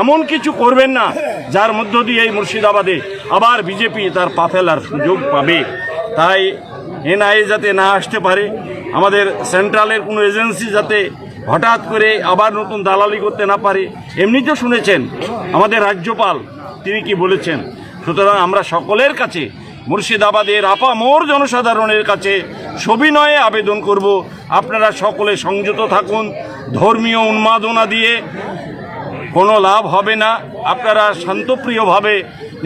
এমন কিছু করবেন না, যার মধ্য দিয়ে এই মুর্শিদাবাদে আবার বিজেপি তার পা ফেলার সুযোগ পাবে। তাই এনআইএ যাতে না আসতে পারে, আমাদের সেন্ট্রালের কোনো এজেন্সি যাতে হঠাৎ করে আবার নতুন দালালি করতে না পারে এমনি তো শুনেছেন আমাদের রাজ্যপাল, তিনি কি বলেছেন? সুতরাং আমরা সকলের কাছে, মুর্শিদাবাদের আপামোর জনসাধারণের কাছে সবিনয়ে আবেদন করব। আপনারা সকলে সংযত থাকুন, ধর্মীয় উন্মাদনা দিয়ে কোনো লাভ হবে না। আপনারা শান্তপ্রিয়ভাবে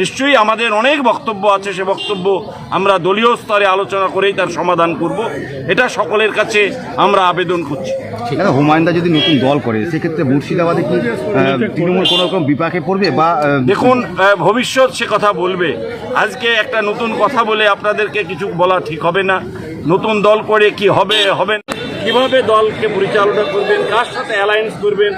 নিশ্চয়ই আমাদের অনেক বক্তব্য আছে সে বক্তব্য আমরা দলীয় স্তরে আলোচনা করেই তার সমাধান করব। এটা সকলের কাছে আমরা আবেদন করছি। হুমায়ুনদা যদি নতুন দল করে সেক্ষেত্রে মুর্শিদাবাদে কি তৃণমূল কোনো রকম বিপাকে পড়বে বা দেখুন ভবিষ্যৎ সে কথা বলবে। আজকে একটা নতুন কথা বলে আপনাদেরকে কিছু বলা ঠিক হবে না। নতুন দল করে কি হবে হবে না। কীভাবে দলকে পরিচালনা করবেন কার সাথে অ্যালায়েন্স করবেন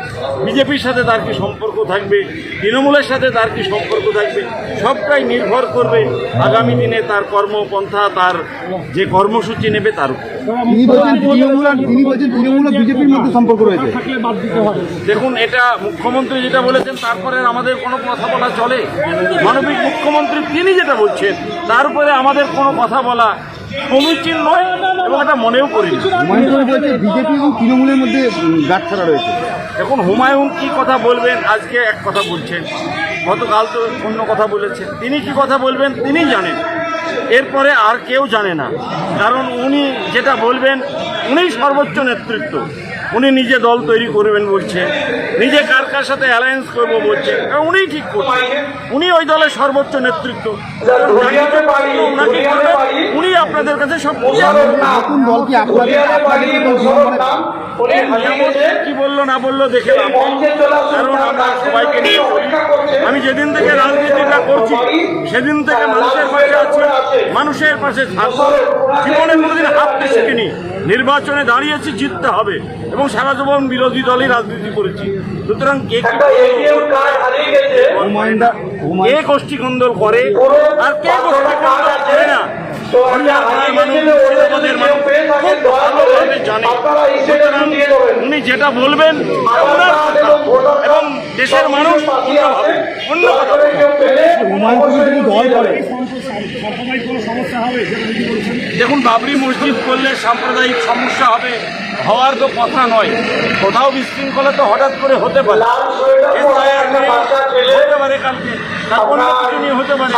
বিজেপির সাথে তার কি সম্পর্ক থাকবে তৃণমূলের সাথে তার কি সম্পর্ক থাকবে সবটাই নির্ভর করবে আগামী দিনে তার কর্মপন্থা তার যে কর্মসূচি নেবে তার উপর। দেখুন এটা মুখ্যমন্ত্রী যেটা বলেছেন তারপরে আমাদের কোনো কথা বলা চলে। মানবিক মুখ্যমন্ত্রী তিনি যেটা বলছেন তারপরে আমাদের কোনো কথা বলা সমীচীন নয় এবং এটা মনেও করি। বলছে বিজেপি এবং তৃণমূলের মধ্যে গাছছাড়া রয়েছে। এখন হুমায়ুন কি কথা বলবেন আজকে এক কথা বলছেন। গতকাল তো অন্য কথা বলেছেন। তিনি কি কথা বলবেন তিনি জানেন। এরপরে আর কেউ জানে না। কারণ উনি যেটা বলবেন উনিই সর্বোচ্চ নেতৃত্ব। উনি নিজে দল তৈরি করবেন বলছে নিজে কার কার সাথে অ্যালায়েন্স করব বলছে। কারণ উনিই ঠিক করছেন উনি ওই দলের সর্বোচ্চ নেতৃত্ব। উনি আপনাদের কাছে সব নতুন দল কি আপনাদের কি বলল না বলল দেখে লাভ কারণ আমরা সবাইকে নিয়ে আমি যেদিন থেকে রাজনীতিটা করছি সেদিন থেকে মানুষের পাশে আছি মানুষের পাশে থাকব। জীবনে কোনোদিন হারতে শিখিনি নির্বাচনে দাঁড়িয়েছি জিততে হবে এবং সারা জীবন বিরোধী দলই রাজনীতি করেছি। সুতরাং কে কি গোষ্ঠী কন্দল করে? আর কে গোষ্ঠী কন্দল করে না? উনি যেটা বলবেন ওনার এবং দেশের মানুষ অন্য দেখুন বাবরি মসজিদ করলে সাম্প্রদায়িক সমস্যা হবে হওয়ার তো কথা নয়। কোথাও বিশৃঙ্খলা তো হঠাৎ করে হতে পারে। পারে কালকে। তার অন্য কিছু নিয়ে হতে পারে।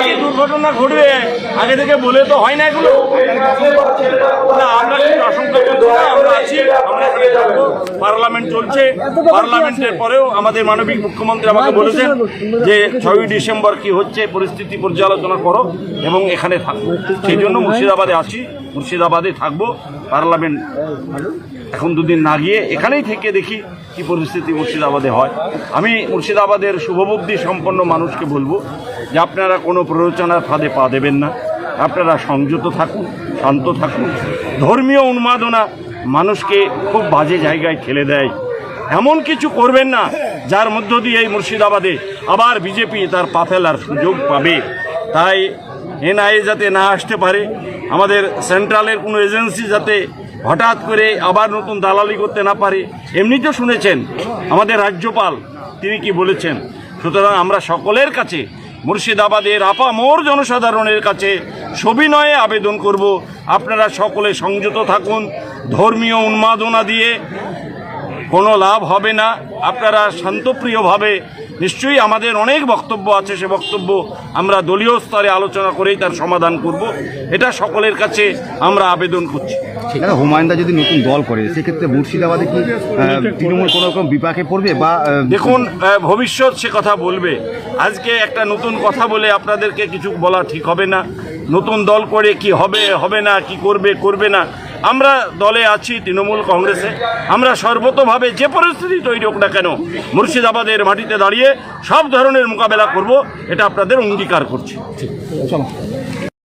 কি দুর্ঘটনা ঘটবে? আগে থেকে বলে তো হয় না এগুলো। না আমরা কিছু আশঙ্কা আমরা আছি আমরা এখানে থাকব। পার্লামেন্ট চলছে। পার্লামেন্টের পরেও আমাদের মানবিক মুখ্যমন্ত্রী আমাকে বলেছেন যে ছয়ই ডিসেম্বর কি হচ্ছে পরিস্থিতি পর্যালোচনা করো এবং এখানে থাকব সেই জন্য মুর্শিদাবাদে আছি মুর্শিদাবাদে থাকব পার্লামেন্ট এখন দুদিন না গিয়ে এখানেই থেকে দেখি কি পরিস্থিতি মুর্শিদাবাদে হয়? আমি মুর্শিদাবাদের শুভবুদ্ধি সম্পন্ন মানুষকে বলব যে আপনারা কোনো প্ররোচনার ফাঁদে পা দেবেন না। আপনারা সংযত থাকুন, শান্ত থাকুন। ধর্মীয় উন্মাদনা মানুষকে খুব বাজে জায়গায় ঠেলে দেয়। এমন কিছু করবেন না, যার মধ্য দিয়ে এই মুর্শিদাবাদে আবার বিজেপি তার পা ফেলার সুযোগ পাবে। তাই এনআইএ যাতে না আসতে পারে, আমাদের সেন্ট্রালের কোনো এজেন্সি যাতে হঠাৎ করে আবার নতুন দালালি করতে না পারে। এমনি তো শুনেছেন আমাদের রাজ্যপাল, তিনি কি বলেছেন? সুতরাং আমরা সকলের কাছে, মুর্শিদাবাদের আপামোর জনসাধারণের কাছে সবিনয়ে আবেদন করব। আপনারা সকলে সংযত থাকুন, ধর্মীয় উন্মাদনা দিয়ে। কোনো লাভ হবে না। আপনারা শান্তপ্রিয়ভাবে নিশ্চয়ই আমাদের অনেক বক্তব্য আছে সে বক্তব্য আমরা দলীয় স্তরে আলোচনা করেই তার সমাধান করব। এটা সকলের কাছে আমরা আবেদন করছি। সেখানে হুমায়ুনদা যদি নতুন দল করে সেক্ষেত্রে মুর্শিদাবাদে কি তৃণমূল কোনো রকম বিপাকে পড়বে বা দেখুন ভবিষ্যৎ সে কথা বলবে। আজকে একটা নতুন কথা বলে আপনাদেরকে কিছু বলা ঠিক হবে না। নতুন দল করে কি হবে হবে না কি করবে করবে না আমরা দলে আছি তৃণমূল কংগ্রেসে। আমরা সর্বতভাবে যে পরিস্থিতি তৈরি হোক না কেন, মুর্শিদাবাদের মাটিতে দাঁড়িয়ে সব ধরনের মোকাবেলা করব, এটা আপনাদের অঙ্গীকার করছি।